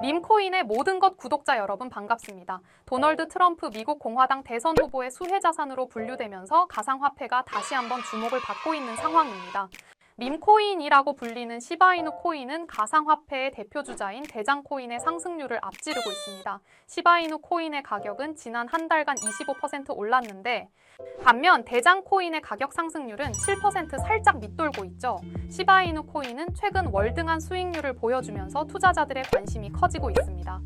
밈코인의 모든 것 구독자 여러분 반갑습니다. 도널드 트럼프 미국 공화당 대선 후보의 수혜 자산으로 분류되면서 가상화폐가 다시 한번 주목을 받고 있는 상황입니다. 밈코인이라고 불리는 시바이누 코인은 가상화폐의 대표 주자인 대장 코인의 상승률을 앞지르고 있습니다. 시바이누 코인의 가격은 지난 한 달간 25% 올랐는데 반면 대장 코인의 가격 상승률은 7% 살짝 밑돌고 있죠. 시바이누 코인은 최근 월등한 수익률을 보여주면서 투자자들의 관심이 커지고 있습니다.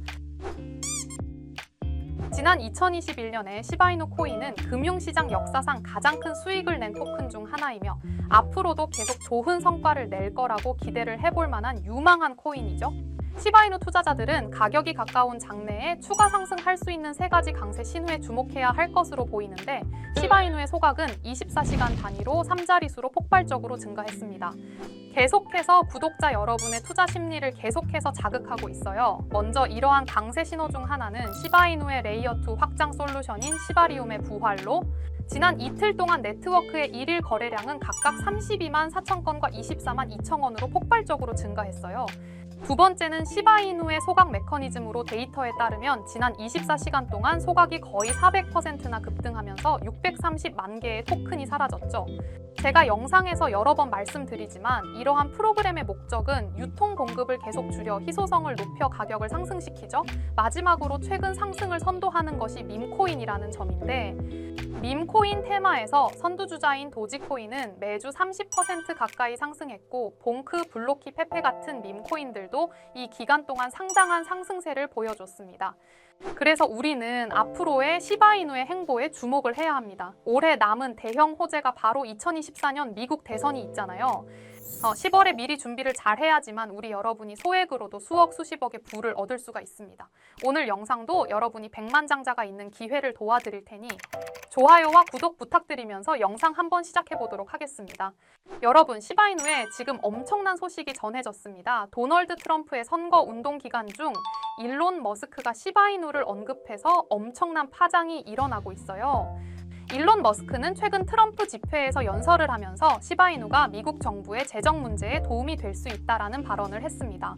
지난 2021년에 시바이누 코인은 금융시장 역사상 가장 큰 수익을 낸 토큰 중 하나이며 앞으로도 계속 좋은 성과를 낼 거라고 기대를 해볼 만한 유망한 코인이죠. 시바이누 투자자들은 가격이 가까운 장래에 추가 상승할 수 있는 세 가지 강세 신호에 주목해야 할 것으로 보이는데 시바이누의 소각은 24시간 단위로 3자릿수로 폭발적으로 증가했습니다. 계속해서 구독자 여러분의 투자 심리를 계속해서 자극하고 있어요. 먼저 이러한 강세 신호 중 하나는 시바이누의 레이어 2 확장 솔루션인 시바리움의 부활로 지난 이틀 동안 네트워크의 일일 거래량은 각각 32만 4천 건과 24만 2천 원으로 폭발적으로 증가했어요. 두 번째는 시바이누의 소각 메커니즘으로 데이터에 따르면 지난 24시간 동안 소각이 거의 400%나 급등하면서 630만 개의 토큰이 사라졌죠. 제가 영상에서 여러 번 말씀드리지만 이러한 프로그램의 목적은 유통 공급을 계속 줄여 희소성을 높여 가격을 상승시키죠. 마지막으로 최근 상승을 선도하는 것이 밈코인이라는 점인데 밈코인 테마에서 선두주자인 도지코인은 매주 30% 가까이 상승했고 봉크, 블로키, 페페 같은 밈코인들도 이 기간 동안 상당한 상승세를 보여줬습니다. 그래서 우리는 앞으로의 시바이누의 행보에 주목을 해야 합니다. 올해 남은 대형 호재가 바로 2024년 미국 대선이 있잖아요. 어, 10월에 미리 준비를 잘 해야지만 우리 여러분이 소액으로도 수억 수십억의 부를 얻을 수가 있습니다. 오늘 영상도 여러분이 백만장자가 있는 기회를 도와드릴 테니 좋아요와 구독 부탁드리면서 영상 한번 시작해 보도록 하겠습니다. 여러분, 시바이누에 지금 엄청난 소식이 전해졌습니다. 도널드 트럼프의 선거 운동 기간 중 일론 머스크가 시바이누를 언급해서 엄청난 파장이 일어나고 있어요. 일론 머스크는 최근 트럼프 집회에서 연설을 하면서 시바이누가 미국 정부의 재정 문제에 도움이 될 수 있다라는 발언을 했습니다.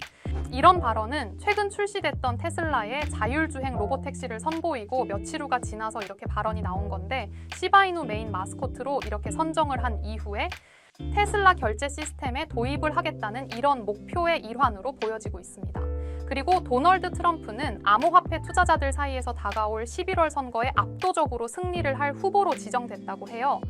이런 발언은 최근 출시됐던 테슬라의 자율주행 로보택시를 선보이고 며칠 후가 지나서 이렇게 발언이 나온 건데 시바이누 메인 마스코트로 이렇게 선정을 한 이후에 테슬라 결제 시스템에 도입을 하겠다는 이런 목표의 일환으로 보여지고 있습니다. 그리고 도널드 트럼프는 암호화폐 투자자들 사이에서 다가올 11월 선거에 압도적으로 승리를 할 후보로 지정됐다고 해요.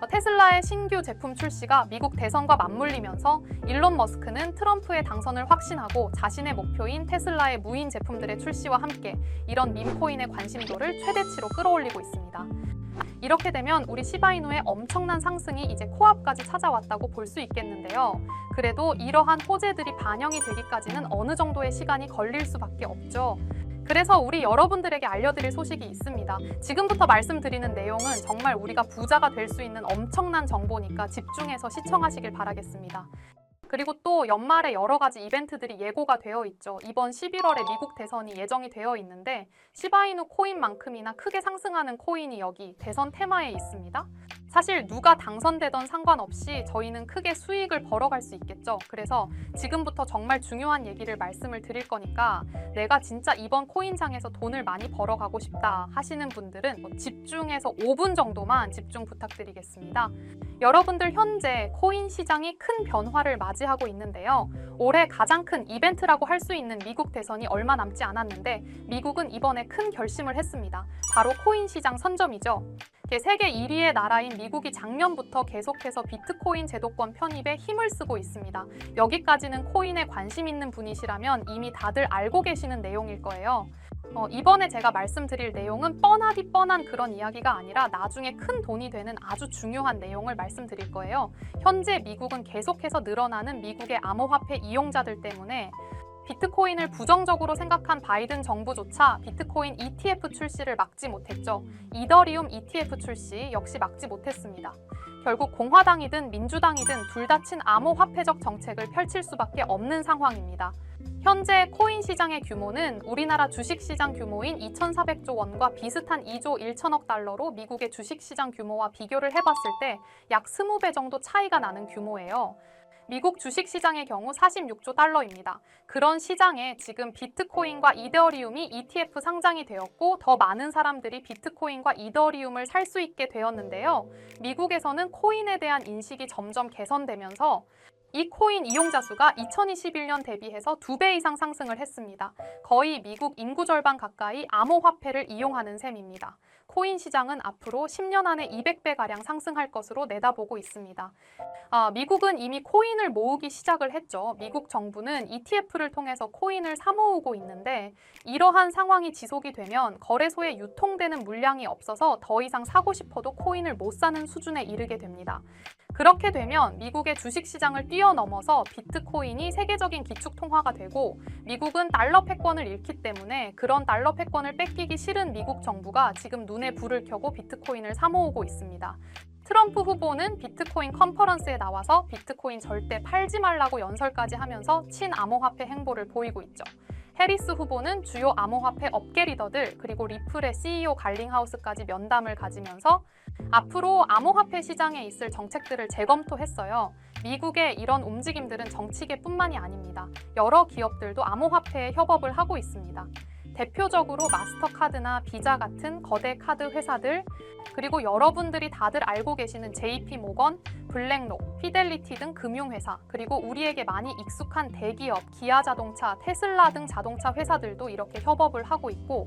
어, 테슬라의 신규 제품 출시가 미국 대선과 맞물리면서 일론 머스크는 트럼프의 당선을 확신하고 자신의 목표인 테슬라의 무인 제품들의 출시와 함께 이런 밈코인의 관심도를 최대치로 끌어올리고 있습니다. 이렇게 되면 우리 시바이누의 엄청난 상승이 이제 코앞까지 찾아왔다고 볼 수 있겠는데요. 그래도 이러한 호재들이 반영이 되기까지는 어느 정도의 시간이 걸릴 수밖에 없죠. 그래서 우리 여러분들에게 알려드릴 소식이 있습니다. 지금부터 말씀드리는 내용은 정말 우리가 부자가 될 수 있는 엄청난 정보니까 집중해서 시청하시길 바라겠습니다. 그리고 또 연말에 여러 가지 이벤트들이 예고가 되어 있죠. 이번 11월에 미국 대선이 예정이 되어 있는데 시바이누 코인만큼이나 크게 상승하는 코인이 여기 대선 테마에 있습니다. 사실 누가 당선되던 상관없이 저희는 크게 수익을 벌어갈 수 있겠죠. 그래서 지금부터 정말 중요한 얘기를 말씀을 드릴 거니까 내가 진짜 이번 코인장에서 돈을 많이 벌어가고 싶다 하시는 분들은 뭐 집중해서 5분 정도만 집중 부탁드리겠습니다. 여러분들 현재 코인 시장이 큰 변화를 맞이하고 있는데요. 올해 가장 큰 이벤트라고 할 수 있는 미국 대선이 얼마 남지 않았는데 미국은 이번에 큰 결심을 했습니다. 바로 코인 시장 선점이죠. 세계 1위의 나라인 미국이 작년부터 계속해서 비트코인 제도권 편입에 힘을 쓰고 있습니다. 여기까지는 코인에 관심 있는 분이시라면 이미 다들 알고 계시는 내용일 거예요. 어, 이번에 제가 말씀드릴 내용은 뻔하디 뻔한 그런 이야기가 아니라 나중에 큰 돈이 되는 아주 중요한 내용을 말씀드릴 거예요. 현재 미국은 계속해서 늘어나는 미국의 암호화폐 이용자들 때문에 비트코인을 부정적으로 생각한 바이든 정부조차 비트코인 ETF 출시를 막지 못했죠. 이더리움 ETF 출시 역시 막지 못했습니다. 결국 공화당이든 민주당이든 둘 다 친암호화폐적 정책을 펼칠 수밖에 없는 상황입니다. 현재 코인 시장의 규모는 우리나라 주식 시장 규모인 2,400조 원과 비슷한 2조 1천억 달러로 미국의 주식 시장 규모와 비교를 해봤을 때 약 20배 정도 차이가 나는 규모예요. 미국 주식시장의 경우 46조 달러입니다. 그런 시장에 지금 비트코인과 이더리움이 ETF 상장이 되었고 더 많은 사람들이 비트코인과 이더리움을 살 수 있게 되었는데요. 미국에서는 코인에 대한 인식이 점점 개선되면서 이 코인 이용자 수가 2021년 대비해서 두 배 이상 상승을 했습니다. 거의 미국 인구 절반 가까이 암호화폐를 이용하는 셈입니다. 코인 시장은 앞으로 10년 안에 200배가량 상승할 것으로 내다보고 있습니다. 아, 미국은 이미 코인을 모으기 시작을 했죠. 미국 정부는 ETF를 통해서 코인을 사모으고 있는데 이러한 상황이 지속이 되면 거래소에 유통되는 물량이 없어서 더 이상 사고 싶어도 코인을 못 사는 수준에 이르게 됩니다. 그렇게 되면 미국의 주식 시장을 뛰어넘어서 비트코인이 세계적인 기축 통화가 되고 미국은 달러 패권을 잃기 때문에 그런 달러 패권을 뺏기기 싫은 미국 정부가 지금 눈에 불을 켜고 비트코인을 사모으고 있습니다. 트럼프 후보는 비트코인 컨퍼런스에 나와서 비트코인 절대 팔지 말라고 연설까지 하면서 친암호화폐 행보를 보이고 있죠. 해리스 후보는 주요 암호화폐 업계 리더들 그리고 리플의 CEO 갈링하우스까지 면담을 가지면서 앞으로 암호화폐 시장에 있을 정책들을 재검토했어요. 미국의 이런 움직임들은 정치계뿐만이 아닙니다. 여러 기업들도 암호화폐에 협업을 하고 있습니다. 대표적으로 마스터카드나 비자 같은 거대 카드 회사들, 그리고 여러분들이 다들 알고 계시는 JP 모건, 블랙록, 피델리티 등 금융회사, 그리고 우리에게 많이 익숙한 대기업, 기아 자동차, 테슬라 등 자동차 회사들도 이렇게 협업을 하고 있고,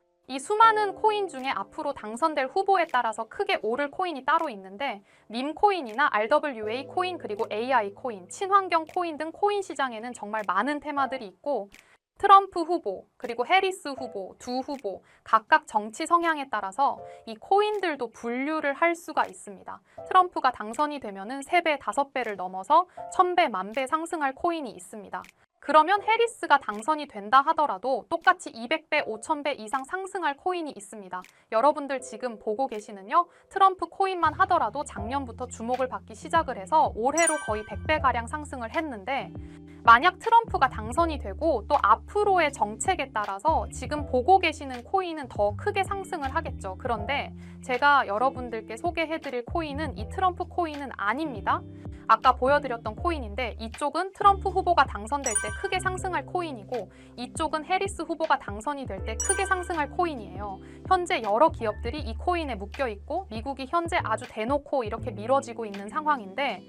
이 수많은 코인 중에 앞으로 당선될 후보에 따라서 크게 오를 코인이 따로 있는데 밈 코인이나 RWA 코인 그리고 AI 코인, 친환경 코인 등 코인 시장에는 정말 많은 테마들이 있고 트럼프 후보, 그리고 해리스 후보, 두 후보, 각각 정치 성향에 따라서 이 코인들도 분류를 할 수가 있습니다. 트럼프가 당선이 되면은 3배, 5배를 넘어서 1000배, 만 배 상승할 코인이 있습니다. 그러면 해리스가 당선이 된다 하더라도 똑같이 200배, 5000배 이상 상승할 코인이 있습니다. 여러분들 지금 보고 계시는요, 트럼프 코인만 하더라도 작년부터 주목을 받기 시작을 해서 올해로 거의 100배가량 상승을 했는데, 만약 트럼프가 당선이 되고 또 앞으로의 정책에 따라서 지금 보고 계시는 코인은 더 크게 상승을 하겠죠. 그런데 제가 여러분들께 소개해드릴 코인은 이 트럼프 코인은 아닙니다. 아까 보여드렸던 코인인데 이쪽은 트럼프 후보가 당선될 때 크게 상승할 코인이고 이쪽은 해리스 후보가 당선이 될 때 크게 상승할 코인이에요. 현재 여러 기업들이 이 코인에 묶여 있고 미국이 현재 아주 대놓고 이렇게 미뤄지고 있는 상황인데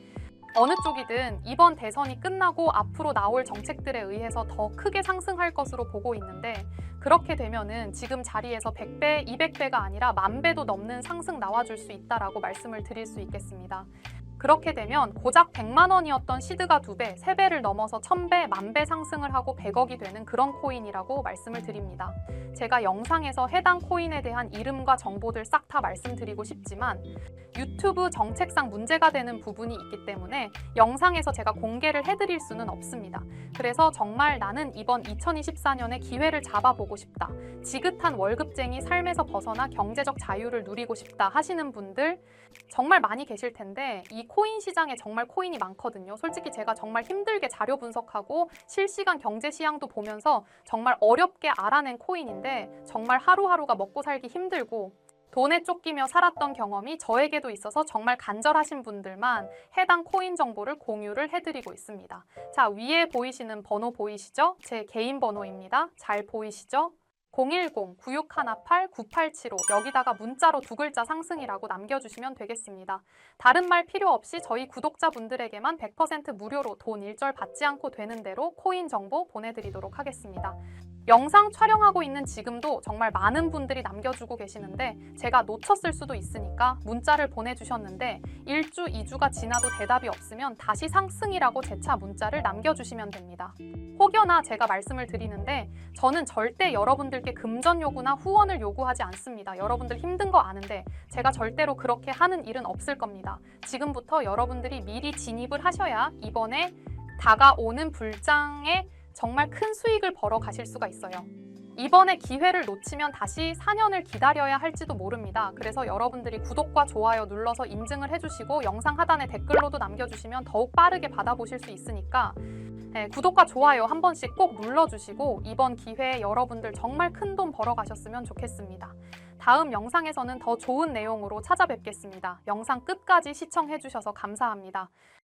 어느 쪽이든 이번 대선이 끝나고 앞으로 나올 정책들에 의해서 더 크게 상승할 것으로 보고 있는데 그렇게 되면은 지금 자리에서 100배, 200배가 아니라 만 배도 넘는 상승 나와줄 수 있다라고 말씀을 드릴 수 있겠습니다. 그렇게 되면 고작 100만 원이었던 시드가 2배, 3배를 넘어서 1000배, 만배 상승을 하고 100억이 되는 그런 코인이라고 말씀을 드립니다. 제가 영상에서 해당 코인에 대한 이름과 정보들 싹 다 말씀드리고 싶지만 유튜브 정책상 문제가 되는 부분이 있기 때문에 영상에서 제가 공개를 해드릴 수는 없습니다. 그래서 정말 나는 이번 2024년에 기회를 잡아보고 싶다. 지긋한 월급쟁이 삶에서 벗어나 경제적 자유를 누리고 싶다 하시는 분들 정말 많이 계실 텐데 이 코인 시장에 정말 코인이 많거든요. 솔직히 제가 정말 힘들게 자료 분석하고 실시간 경제 시향도 보면서 정말 어렵게 알아낸 코인인데 정말 하루하루가 먹고 살기 힘들고 돈에 쫓기며 살았던 경험이 저에게도 있어서 정말 간절하신 분들만 해당 코인 정보를 공유를 해드리고 있습니다. 자, 위에 보이시는 번호 보이시죠? 제 개인 번호입니다. 잘 보이시죠? 010-9618-9875 여기다가 문자로 두 글자 상승이라고 남겨주시면 되겠습니다. 다른 말 필요 없이 저희 구독자분들에게만 100% 무료로 돈 일절 받지 않고 되는 대로 코인 정보 보내드리도록 하겠습니다. 영상 촬영하고 있는 지금도 정말 많은 분들이 남겨주고 계시는데 제가 놓쳤을 수도 있으니까 문자를 보내주셨는데 1주, 2주가 지나도 대답이 없으면 다시 상승이라고 재차 문자를 남겨주시면 됩니다. 혹여나 제가 말씀을 드리는데 저는 절대 여러분들께 금전 요구나 후원을 요구하지 않습니다. 여러분들 힘든 거 아는데 제가 절대로 그렇게 하는 일은 없을 겁니다. 지금부터 여러분들이 미리 진입을 하셔야 이번에 다가오는 불장에 정말 큰 수익을 벌어 가실 수가 있어요. 이번에 기회를 놓치면 다시 4년을 기다려야 할지도 모릅니다. 그래서 여러분들이 구독과 좋아요 눌러서 인증을 해주시고 영상 하단에 댓글로도 남겨주시면 더욱 빠르게 받아보실 수 있으니까 네, 구독과 좋아요 한 번씩 꼭 눌러주시고 이번 기회에 여러분들 정말 큰 돈 벌어 가셨으면 좋겠습니다. 다음 영상에서는 더 좋은 내용으로 찾아뵙겠습니다. 영상 끝까지 시청해주셔서 감사합니다.